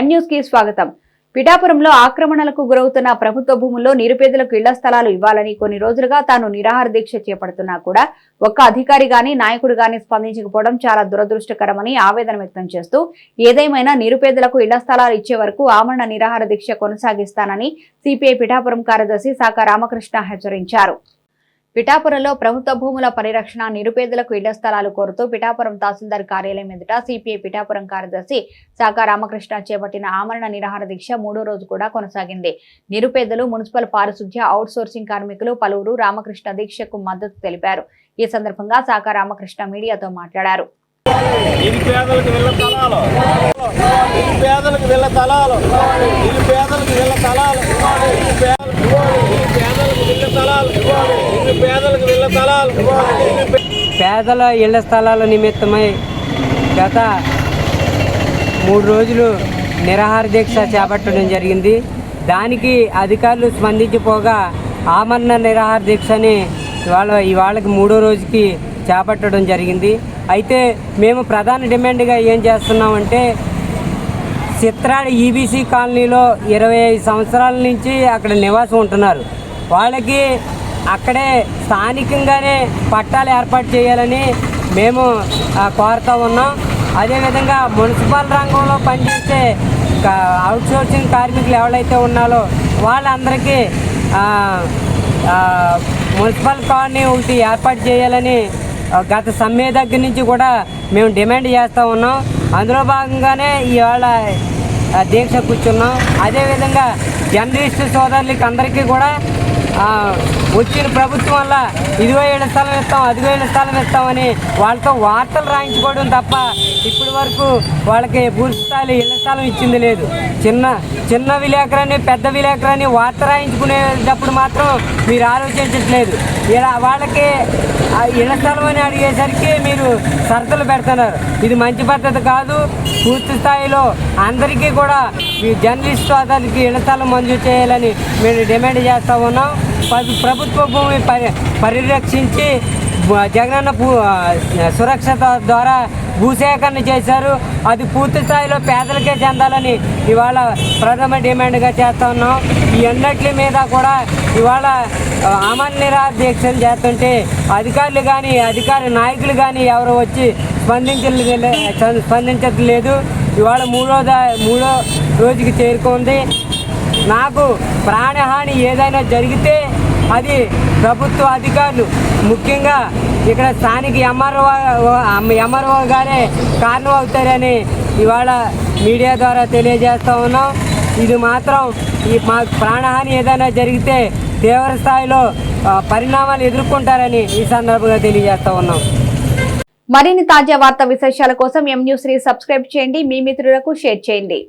కి స్వాగతం. పిఠాపురంలో ఆక్రమణలకు గురవుతున్న ప్రభుత్వ భూముల్లో నిరుపేదలకు ఇళ్ళ స్థలాలు ఇవ్వాలని కొన్ని రోజులుగా తాను నిరాహార దీక్ష చేపడుతున్నా కూడా ఒక్క అధికారి గాని నాయకుడు గాని స్పందించకపోవడం చాలా దురదృష్టకరమని ఆవేదన వ్యక్తం చేస్తూ ఏదేమైనా నిరుపేదలకు ఇళ్ళ స్థలాలు ఇచ్చే వరకు ఆమరణ నిరాహార దీక్ష కొనసాగిస్తానని సిపిఐ పిఠాపురం కార్యదర్శి శాఖ రామకృష్ణ హెచ్చరించారు. పిఠాపురంలో ప్రభుత్వ భూముల పరిరక్షణ నిరుపేదలకు ఇళ్ళ స్థలాలు కోరుతూ పిఠాపురం తహసీల్దార్ కార్యాలయం ఎదుట సిపిఐ పిఠాపురం కార్యదర్శి శాఖ రామకృష్ణ చేపట్టిన ఆమరణ నిరాహార దీక్ష మూడో రోజు కూడా కొనసాగింది. నిరుపేదలు మున్సిపల్ పారిశుధ్య అవుట్ సోర్సింగ్ కార్మికులు పలువురు రామకృష్ణ దీక్షకు మద్దతు తెలిపారు. ఈ సందర్భంగా శాఖ రామకృష్ణ మీడియాతో మాట్లాడారు. నిరుపేదలకు వెళ్ళ తలాలు నిరుపేదలకు వెళ్ళ తలాలు నిరుపేదలకు వెళ్ళ తలాలు నిరుపేదలకు వెళ్ళ తలాలు పేదల ఇళ్ళ స్థలాల నిమిత్తమై గత మూడు రోజులు నిరాహార దీక్ష చేపట్టడం జరిగింది. దానికి అధికారులు స్పందించిపోగా ఆమరణ నిరాహార దీక్షని ఇవాళ ఇవాళకి మూడో రోజుకి చేపట్టడం జరిగింది. అయితే మేము ప్రధాన డిమాండ్గా ఏం చేస్తున్నామంటే చిత్రాడ ఈబీసీ కాలనీలో ఇరవై ఐదు సంవత్సరాల నుంచి అక్కడ నివాసం ఉంటున్నారు. వాళ్ళకి అక్కడే స్థానికంగానే పట్టాలు ఏర్పాటు చేయాలని మేము కోరుతూ ఉన్నాం. అదేవిధంగా మున్సిపల్ రంగంలో పనిచేసే అవుట్సోర్సింగ్ కార్మికులు ఎవరైతే ఉన్నారో వాళ్ళందరికీ మున్సిపల్ కాలనీ ఒకటి ఏర్పాటు చేయాలని గత సమ్మె దగ్గర నుంచి కూడా మేము డిమాండ్ చేస్తూ ఉన్నాం. అందులో భాగంగానే ఇవాళ దీక్ష కూర్చున్నాం. అదేవిధంగా జర్నలిస్టు సోదరులకి అందరికీ కూడా వచ్చిన ప్రభుత్వం వల్ల ఇదిగో ఏళ్ళ స్థలం ఇస్తాం అదిగో ఏళ్ళ స్థలం ఇస్తామని వాళ్ళతో వార్తలు రాయించుకోవడం తప్ప ఇప్పటి వరకు వాళ్ళకి పూర్తి ఇళ్ళ స్థలం ఇచ్చింది లేదు. చిన్న చిన్న విలేకరాన్ని పెద్ద విలేకరాన్ని వార్త రాయించుకునేటప్పుడు మాత్రం మీరు ఆలోచించట్లేదు. ఇలా వాళ్ళకి ఇళ్ళ స్థలం అని అడిగేసరికి మీరు షరతులు పెడుతున్నారు. ఇది మంచి పద్ధతి కాదు. పూర్తి స్థాయిలో అందరికీ కూడా మీ జర్నలిస్ట్ అతనికి ఇళ్ళ స్థలం మంజూరు చేయాలని మేము డిమాండ్ చేస్తూ ఉన్నాం. ప్రభుత్వ భూమి పరి పరిరక్షించి జగనన్న భూ సురక్షత ద్వారా భూసేకరణ చేశారు. అది పూర్తి స్థాయిలో పేదలకే చెందాలని ఇవాళ ప్రథమ డిమాండ్గా చేస్తా ఉన్నాం. ఈ అన్నిటి మీద కూడా ఇవాళ ఆ, అమర చేస్తుంటే అధికారులు కానీ అధికార నాయకులు కానీ ఎవరు వచ్చి స్పందించలే స్పందించట్లేదు. ఇవాళ మూడో మూడో రోజుకి చేరుకుంది. నాకు ప్రాణహాని ఏదైనా జరిగితే అది ప్రభుత్వ అధికారులు. ముఖ్యంగా ఇక్కడ స్థానిక ఎంఆర్ఓ ఎంఆర్ఓ గారే కారణం అవుతారని ఇవాళ మీడియా ద్వారా తెలియజేస్తూ ఉన్నాం. ఇది మాత్రం ఈ మా ప్రాణహాని ఏదైనా జరిగితే తీవ్ర స్థాయిలో పరిణామాలు ఎదుర్కొంటారని ఈ సందర్భంగా తెలియజేస్తూ ఉన్నాం. మరిన్ని తాజా వార్త విశేషాల కోసం ఎం న్యూస్ సబ్స్క్రైబ్ చేయండి. మీ మిత్రులకు షేర్ చేయండి.